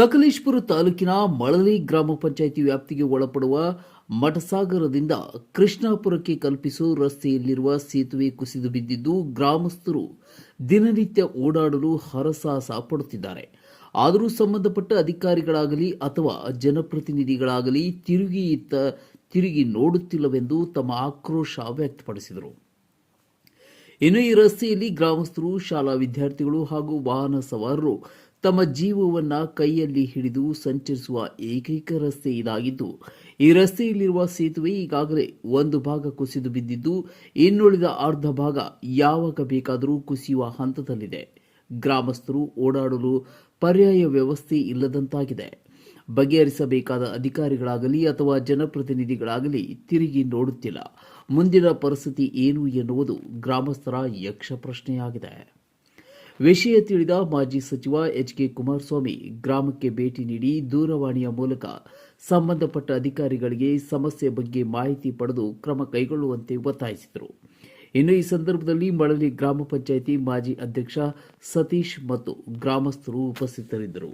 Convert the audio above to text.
ಸಕಲೇಶ್ಪುರ ತಾಲೂಕಿನ ಮಳಲಿ ಗ್ರಾಮ ಪಂಚಾಯಿತಿ ವ್ಯಾಪ್ತಿಗೆ ಒಳಪಡುವ ಮಠಸಾಗರದಿಂದ ಕೃಷ್ಣಾಪುರಕ್ಕೆ ಕಲ್ಪಿಸುವ ರಸ್ತೆಯಲ್ಲಿರುವ ಸೇತುವೆ ಕುಸಿದು ಬಿದ್ದಿದ್ದು ಗ್ರಾಮಸ್ಥರು ದಿನನಿತ್ಯ ಓಡಾಡಲು ಹರಸಾಹಸ ಪಡುತ್ತಿದ್ದಾರೆ. ಆದರೂ ಸಂಬಂಧಪಟ್ಟ ಅಧಿಕಾರಿಗಳಾಗಲಿ ಅಥವಾ ಜನಪ್ರತಿನಿಧಿಗಳಾಗಲಿ ತಿರುಗಿ ಇತ್ತ ತಿರುಗಿ ನೋಡುತ್ತಿಲ್ಲವೆಂದು ತಮ್ಮ ಆಕ್ರೋಶ ವ್ಯಕ್ತಪಡಿಸಿದರು. ಇನ್ನು ಈ ರಸ್ತೆಯಲ್ಲಿ ಗ್ರಾಮಸ್ಥರು, ಶಾಲಾ ವಿದ್ಯಾರ್ಥಿಗಳು ಹಾಗೂ ವಾಹನ ಸವಾರರು ತಮ್ಮ ಜೀವವನ್ನ ಕೈಯಲ್ಲಿ ಹಿಡಿದು ಸಂಚರಿಸುವ ಏಕೈಕ ರಸ್ತೆ ಇದಾಗಿದ್ದು, ಈ ರಸ್ತೆಯಲ್ಲಿರುವ ಸೇತುವೆ ಈಗಾಗಲೇ ಒಂದು ಭಾಗ ಕುಸಿದು ಬಿದ್ದಿದ್ದು, ಇನ್ನುಳಿದ ಅರ್ಧ ಭಾಗ ಯಾವಾಗ ಬೇಕಾದರೂ ಕುಸಿಯುವ ಹಂತದಲ್ಲಿದೆ. ಗ್ರಾಮಸ್ಥರು ಓಡಾಡಲು ಪರ್ಯಾಯ ವ್ಯವಸ್ಥೆ ಇಲ್ಲದಂತಾಗಿದೆ. ಬಗೆಹರಿಸಬೇಕಾದ ಅಧಿಕಾರಿಗಳಾಗಲಿ ಅಥವಾ ಜನಪ್ರತಿನಿಧಿಗಳಾಗಲಿ ತಿರುಗಿ ನೋಡುತ್ತಿಲ್ಲ. ಮುಂದಿನ ಪರಿಸ್ಥಿತಿ ಏನು ಎನ್ನುವುದು ಗ್ರಾಮಸ್ಥರ ಯಕ್ಷ ಪ್ರಶ್ನೆಯಾಗಿದೆ ವಿಷಯ ತಿಳಿದ ಮಾಜಿ ಸಚಿವ ಎಚ್ ಕೆ ಕುಮಾರಸ್ವಾಮಿ ಗ್ರಾಮಕ್ಕೆ ಭೇಟಿ ನೀಡಿ ದೂರವಾಣಿಯ ಮೂಲಕ ಸಂಬಂಧಪಟ್ಟ ಅಧಿಕಾರಿಗಳಿಗೆ ಸಮಸ್ಯೆ ಬಗ್ಗೆ ಮಾಹಿತಿ ಪಡೆದು ಕ್ರಮ ಕೈಗೊಳ್ಳುವಂತೆ ಒತ್ತಾಯಿಸಿದರು. ಇನ್ನು ಈ ಸಂದರ್ಭದಲ್ಲಿ ಮಳಲಿ ಗ್ರಾಮ ಪಂಚಾಯಿತಿ ಮಾಜಿ ಅಧ್ಯಕ್ಷ ಸತೀಶ್ ಮತ್ತು ಗ್ರಾಮಸ್ಥರು ಉಪಸ್ಥಿತರಿದ್ದರು.